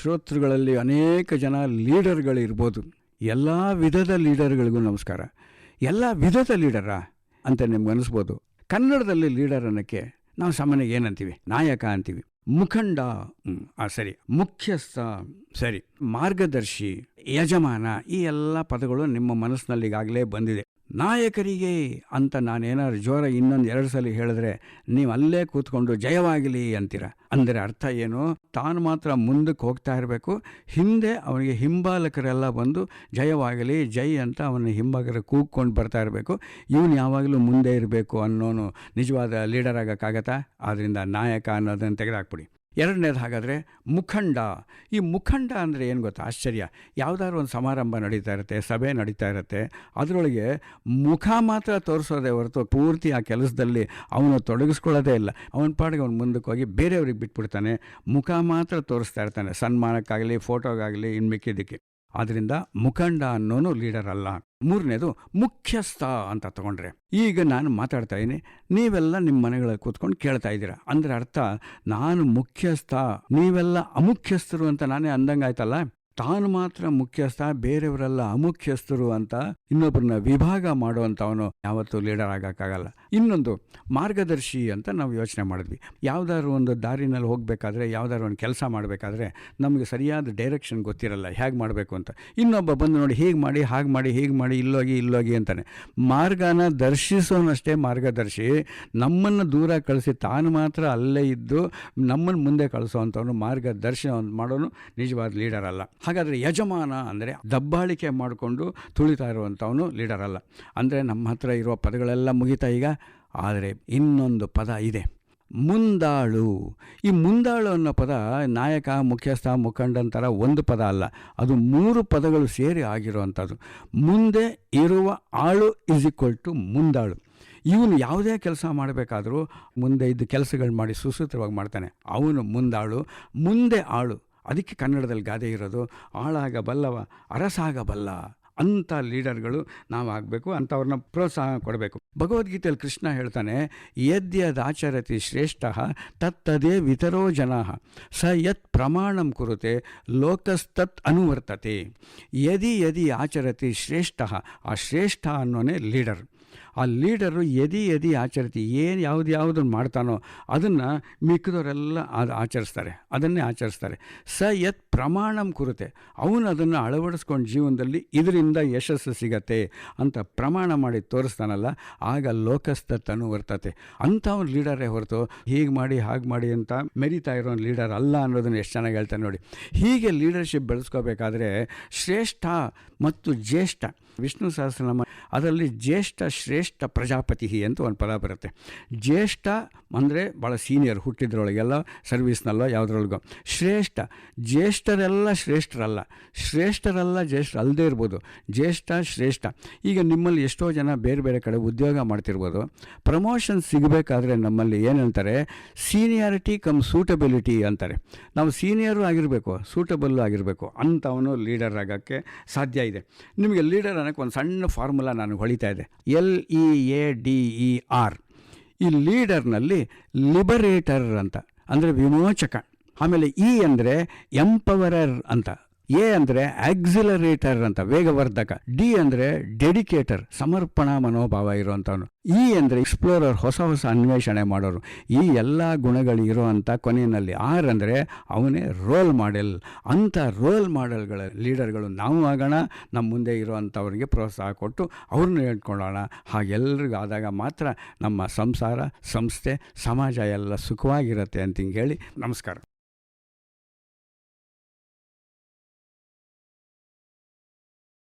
ಶ್ರೋತೃಗಳಲ್ಲಿ ಅನೇಕ ಜನ ಲೀಡರ್ಗಳಿರ್ಬೋದು. ಎಲ್ಲ ವಿಧದ ಲೀಡರ್ಗಳಿಗೂ ನಮಸ್ಕಾರ. ಎಲ್ಲ ವಿಧದ ಲೀಡರಾ ಅಂತ ನಿಮ್ಗೆ ಅನಿಸ್ಬೋದು. ಕನ್ನಡದಲ್ಲಿ ಲೀಡರ್ ಅನ್ನೋಕ್ಕೆ ನಾವು ಸಾಮಾನ್ಯ ಏನಂತೀವಿ? ನಾಯಕ ಅಂತೀವಿ. ಮುಖಂಡ ಆ, ಸರಿ. ಮುಖ್ಯಸ್ಥ, ಸರಿ. ಮಾರ್ಗದರ್ಶಿ, ಯಜಮಾನ ಈ ಎಲ್ಲ ಪದಗಳು ನಿಮ್ಮ ಮನಸ್ಸಿನಲ್ಲಿ ಈಗಾಗಲೇ ಬಂದಿದೆ. ನಾಯಕರಿಗೆ ಅಂತ ನಾನೇನಾದ್ರು ಜೋರ ಇನ್ನೊಂದು ಎರಡು ಸಲ ಹೇಳಿದ್ರೆ ನೀವು ಅಲ್ಲೇ ಕೂತ್ಕೊಂಡು ಜಯವಾಗಲಿ ಅಂತೀರ. ಅಂದರೆ ಅರ್ಥ ಏನು? ತಾನು ಮಾತ್ರ ಮುಂದಕ್ಕೆ ಹೋಗ್ತಾ ಇರಬೇಕು. ಹಿಂದೆ ಅವನಿಗೆ ಹಿಂಬಾಲಕರೆಲ್ಲ ಬಂದು ಜಯವಾಗಲಿ, ಜೈ ಅಂತ ಅವನ ಹಿಂಬಾಲಕರ ಕೂಗ್ಕೊಂಡು ಬರ್ತಾ ಇರಬೇಕು. ಇವನು ಯಾವಾಗಲೂ ಮುಂದೆ ಇರಬೇಕು ಅನ್ನೋನು ನಿಜವಾದ ಲೀಡರ್ ಆಗೋಕ್ಕಾಗತ್ತಾ? ಆದ್ದರಿಂದ ನಾಯಕ ಅನ್ನೋದನ್ನು ತೆಗೆದಾಕ್ಬಿಡಿ. ಎರಡನೇದು ಹಾಗಾದರೆ ಮುಖಂಡ. ಈ ಮುಖಂಡ ಅಂದರೆ ಏನು ಗೊತ್ತಾ? ಆಶ್ಚರ್ಯ. ಯಾವುದಾದ್ರು ಒಂದು ಸಮಾರಂಭ ನಡೀತಾ ಇರುತ್ತೆ, ಸಭೆ ನಡೀತಾ ಇರುತ್ತೆ, ಅದರೊಳಗೆ ಮುಖ ಮಾತ್ರ ತೋರಿಸೋದೇ ಹೊರತು ಪೂರ್ತಿ ಆ ಕೆಲಸದಲ್ಲಿ ಅವನು ತೊಡಗಿಸ್ಕೊಳ್ಳೋದೇ ಇಲ್ಲ. ಅವನ ಪಾಡಿಗೆ ಅವನು ಮುಂದಕ್ಕೆ ಹೋಗಿ ಬೇರೆಯವ್ರಿಗೆ ಬಿಟ್ಬಿಡ್ತಾನೆ. ಮುಖ ಮಾತ್ರ ತೋರಿಸ್ತಾ ಇರ್ತಾನೆ. ಸನ್ಮಾನಕ್ಕಾಗಲಿ ಫೋಟೋಗಾಗಲಿ ಇನ್ನು ಮಿಕ್ಕಿದ್ದಕ್ಕೆ ಆದ್ದರಿಂದ ಮುಖಂಡ ಅನ್ನೋನು ಲೀಡರ್ ಅಲ್ಲ. ಮೂರನೇದು ಮುಖ್ಯಸ್ಥ ಅಂತ ತಗೊಂಡ್ರೆ. ಈಗ ನಾನು ಮಾತಾಡ್ತಾ ಇದ್ದೀನಿ. ನೀವೆಲ್ಲ ನಿಮ್ಮ ಮನೆಗಳಲ್ಲಿ ಕೂತ್ಕೊಂಡು ಕೇಳ್ತಾ ಇದ್ದೀರಾ. ಅಂದರೆ ಅರ್ಥ, ನಾನು ಮುಖ್ಯಸ್ಥ, ನೀವೆಲ್ಲ ಅಮುಖ್ಯಸ್ಥರು ಅಂತ ನಾನೇ ಅಂದಂಗಾಯ್ತಲ್ಲ ತಾನು ಮಾತ್ರ ಮುಖ್ಯಸ್ಥ, ಬೇರೆಯವರೆಲ್ಲ ಅಮುಖ್ಯಸ್ಥರು ಅಂತ ಇನ್ನೊಬ್ಬರನ್ನ ವಿಭಾಗ ಮಾಡುವಂಥವನು ಯಾವತ್ತೂ ಲೀಡರ್ ಆಗೋಕ್ಕಾಗಲ್ಲ. ಇನ್ನೊಂದು ಮಾರ್ಗದರ್ಶಿ ಅಂತ ನಾವು ಯೋಚನೆ ಮಾಡಿದ್ವಿ. ಯಾವುದಾದ್ರು ಒಂದು ದಾರಿನಲ್ಲಿ ಹೋಗಬೇಕಾದ್ರೆ, ಯಾವುದಾದ್ರು ಒಂದು ಕೆಲಸ ಮಾಡಬೇಕಾದ್ರೆ ನಮಗೆ ಸರಿಯಾದ ಡೈರೆಕ್ಷನ್ ಗೊತ್ತಿರಲ್ಲ, ಹೇಗೆ ಮಾಡಬೇಕು ಅಂತ. ಇನ್ನೊಬ್ಬ ಬಂದು ನೋಡಿ ಹೀಗೆ ಮಾಡಿ, ಹಾಗೆ ಮಾಡಿ, ಹೀಗೆ ಮಾಡಿ, ಇಲ್ಲೋಗಿ ಇಲ್ಲೋಗಿ ಅಂತಾನೆ. ಮಾರ್ಗನ ದರ್ಶಿಸೋನಷ್ಟೇ ಮಾರ್ಗದರ್ಶಿ, ನಮ್ಮನ್ನು ದೂರ ಕಳಿಸಿ ತಾನು ಮಾತ್ರ ಅಲ್ಲೇ ಇದ್ದು ನಮ್ಮನ್ನು ಮುಂದೆ ಕಳಿಸೋವಂಥವನು ಮಾರ್ಗದರ್ಶನ ಮಾಡೋನು ನಿಜವಾದ ಲೀಡರ್ ಅಲ್ಲ. ಹಾಗಾದರೆ ಯಜಮಾನ ಅಂದರೆ ದಬ್ಬಾಳಿಕೆ ಮಾಡಿಕೊಂಡು ತುಳಿತಾ ಇರುವಂಥವನು ಲೀಡರ್ ಅಲ್ಲ. ಅಂದರೆ ನಮ್ಮ ಹತ್ರ ಇರುವ ಪದಗಳೆಲ್ಲ ಮುಗಿತಾ ಈಗ ಆದರೆ ಇನ್ನೊಂದು ಪದ ಇದೆ. ಮುಂದಾಳು. ಈ ಮುಂದಾಳು ಅನ್ನೋ ಪದ ನಾಯಕ, ಮುಖ್ಯಸ್ಥ ಮುಖಂಡಂತರ ಒಂದು ಪದ ಅಲ್ಲ. ಅದು ಮೂರು ಪದಗಳು ಸೇರಿ ಆಗಿರುವಂಥದ್ದು. ಮುಂದೆ ಇರುವ ಆಳು ಇಸ್ ಈಕ್ವಲ್ ಟು ಮುಂದಾಳು. ಇವನು ಯಾವುದೇ ಕೆಲಸ ಮಾಡಬೇಕಾದರೂ ಮುಂದೆ ಇದ್ದ ಕೆಲಸಗಳು ಮಾಡಿ ಸುಸೂತ್ರವಾಗಿ ಮಾಡ್ತಾನೆ. ಅವನು ಮುಂದಾಳು, ಮುಂದೆ ಆಳು. ಅದಕ್ಕೆ ಕನ್ನಡದಲ್ಲಿ ಗಾದೆ ಇರೋದು, ಆಳಾಗಬಲ್ಲವ, ಅರಸಾಗಬಲ್ಲ. ಅಂಥ ಲೀಡರ್ಗಳು ನಾವು ಆಗಬೇಕು ಅಂಥವ್ರನ್ನ ಪ್ರೋತ್ಸಾಹ ಕೊಡಬೇಕು. ಭಗವದ್ಗೀತೆಯಲ್ಲಿ ಕೃಷ್ಣ ಹೇಳ್ತಾನೆ ಯದ್ಯದಾಚರತಿ ಶ್ರೇಷ್ಠ ತತ್ತದೇ ವಿತರೋ ಜನ, ಸ ಯತ್ ಪ್ರಮಾಣಂ ಕುರುತೆ, ಲೋಕಸ್ತತ್ ಅನುವರ್ತತೆ. ಯದಿ ಯದಿ ಆಚರತಿ ಶ್ರೇಷ್ಠ, ಆ ಶ್ರೇಷ್ಠ ಅನ್ನೋನೇ ಲೀಡರ್. ಆ ಲೀಡರು ಎದಿ ಎದಿ ಆಚರಿಸಿ ಏನು ಯಾವುದು ಯಾವುದನ್ನು ಮಾಡ್ತಾನೋ ಅದನ್ನು ಮಿಕ್ಕಿದವರೆಲ್ಲ ಅದು ಆಚರಿಸ್ತಾರೆ, ಅದನ್ನೇ ಆಚರಿಸ್ತಾರೆ. ಸ ಯತ್ ಪ್ರಮಾಣಂ ಕುರುತೆ, ಅವನು ಅದನ್ನು ಅಳವಡಿಸ್ಕೊಂಡು ಜೀವನದಲ್ಲಿ ಇದರಿಂದ ಯಶಸ್ಸು ಸಿಗತ್ತೆ ಅಂತ ಪ್ರಮಾಣ ಮಾಡಿ ತೋರಿಸ್ತಾನಲ್ಲ, ಆಗ ಲೋಕಸ್ಥತ್ತನು ಬರ್ತತೆ ಅಂಥ ಒಂದು ಲೀಡರೇ ಹೊರತು ಹೀಗೆ ಮಾಡಿ, ಹಾಗೆ ಮಾಡಿ ಅಂತ ಮೆರಿತಾ ಇರೋ ಲೀಡರ್ ಅಲ್ಲ ಅನ್ನೋದನ್ನು ಎಷ್ಟು ಚೆನ್ನಾಗಿ ಹೇಳ್ತಾನೆ ನೋಡಿ. ಹೀಗೆ ಲೀಡರ್ಶಿಪ್ ಬೆಳೆಸ್ಕೋಬೇಕಾದ್ರೆ ಶ್ರೇಷ್ಠ ಮತ್ತು ಜ್ಯೇಷ್ಠ. ವಿಷ್ಣು ಸಹಸ್ರನಾಮ ಅದರಲ್ಲಿ ಜ್ಯೇಷ್ಠ ಶ್ರೇಷ್ಠ ಪ್ರಜಾಪತಿ ಅಂತ ಒಂದು ಪದ ಬರುತ್ತೆ. ಜ್ಯೇಷ್ಠ ಅಂದರೆ ಭಾಳ ಸೀನಿಯರ್ ಹುಟ್ಟಿದ್ರೊಳಗೆಲ್ಲ ಸರ್ವೀಸ್ನಲ್ಲೋ ಯಾವುದ್ರೊಳಗೋ. ಶ್ರೇಷ್ಠ, ಜ್ಯೇಷ್ಠರೆಲ್ಲ ಶ್ರೇಷ್ಠರಲ್ಲ. ಶ್ರೇಷ್ಠರಲ್ಲ ಜ್ಯೇಷ್ಠ ಅಲ್ಲದೇ ಇರ್ಬೋದು. ಜ್ಯೇಷ್ಠ, ಶ್ರೇಷ್ಠ. ಈಗ ನಿಮ್ಮಲ್ಲಿ ಎಷ್ಟೋ ಜನ ಬೇರೆ ಬೇರೆ ಕಡೆ ಉದ್ಯೋಗ ಮಾಡ್ತಿರ್ಬೋದು. ಪ್ರಮೋಷನ್ ಸಿಗಬೇಕಾದ್ರೆ ನಮ್ಮಲ್ಲಿ ಏನಂತಾರೆ? ಸೀನಿಯಾರಿಟಿ ಕಮ್ ಸೂಟಬಿಲಿಟಿ ಅಂತಾರೆ. ನಾವು ಸೀನಿಯರು ಆಗಿರಬೇಕು ಸೂಟಬಲ್ಲು ಆಗಿರಬೇಕು ಅಂಥವನು ಲೀಡರ್ ಆಗೋಕ್ಕೆ ಸಾಧ್ಯ ಇದೆ. ನಿಮಗೆ ಲೀಡರ್ ಅನ್ನೋಕ್ಕೆ ಒಂದು ಸಣ್ಣ ಫಾರ್ಮುಲಾ ನನಗೆ ಹೊಳಿತಾ ಇದೆ L E A D E R. ಈ ಲೀಡರ್ನಲ್ಲಿ ಲಿಬರೇಟರ್ ಅಂತ, ಅಂದರೆ ವಿಮೋಚಕ. ಆಮೇಲೆ ಇ ಅಂದರೆ ಎಂಪವರರ್ ಅಂತ. ಎ ಅಂದರೆ ಆಕ್ಸಿಲರೇಟರ್ ಅಂತ, ವೇಗವರ್ಧಕ. ಡಿ ಅಂದರೆ ಡೆಡಿಕೇಟರ್ ಸಮರ್ಪಣಾ ಮನೋಭಾವ ಇರುವಂಥವನು. ಇ ಅಂದರೆ ಎಕ್ಸ್ಪ್ಲೋರರ್ ಹೊಸ ಹೊಸ ಅನ್ವೇಷಣೆ ಮಾಡೋರು. ಈ ಎಲ್ಲ ಗುಣಗಳು ಇರುವಂಥ ಕೊನೆಯಲ್ಲಿ ಆರ್ ಅಂದರೆ ಅವನೇ ರೋಲ್ ಮಾಡೆಲ್ ಅಂಥ ರೋಲ್ ಮಾಡೆಲ್ಗಳ ಲೀಡರ್ಗಳು ನಾವು ಆಗೋಣ, ನಮ್ಮ ಮುಂದೆ ಇರುವಂಥವ್ರಿಗೆ ಪ್ರೋತ್ಸಾಹ ಕೊಟ್ಟು ಅವ್ರನ್ನ ಹೇಳ್ಕೊಳ್ಳೋಣ. ಹಾಗೆಲ್ರಿಗೂ ಆದಾಗ ಮಾತ್ರ ನಮ್ಮ ಸಂಸಾರ, ಸಂಸ್ಥೆ, ಸಮಾಜ ಎಲ್ಲ ಸುಖವಾಗಿರುತ್ತೆ ಅಂತ ಹಿಂಗೆ ಹೇಳಿ ನಮಸ್ಕಾರ.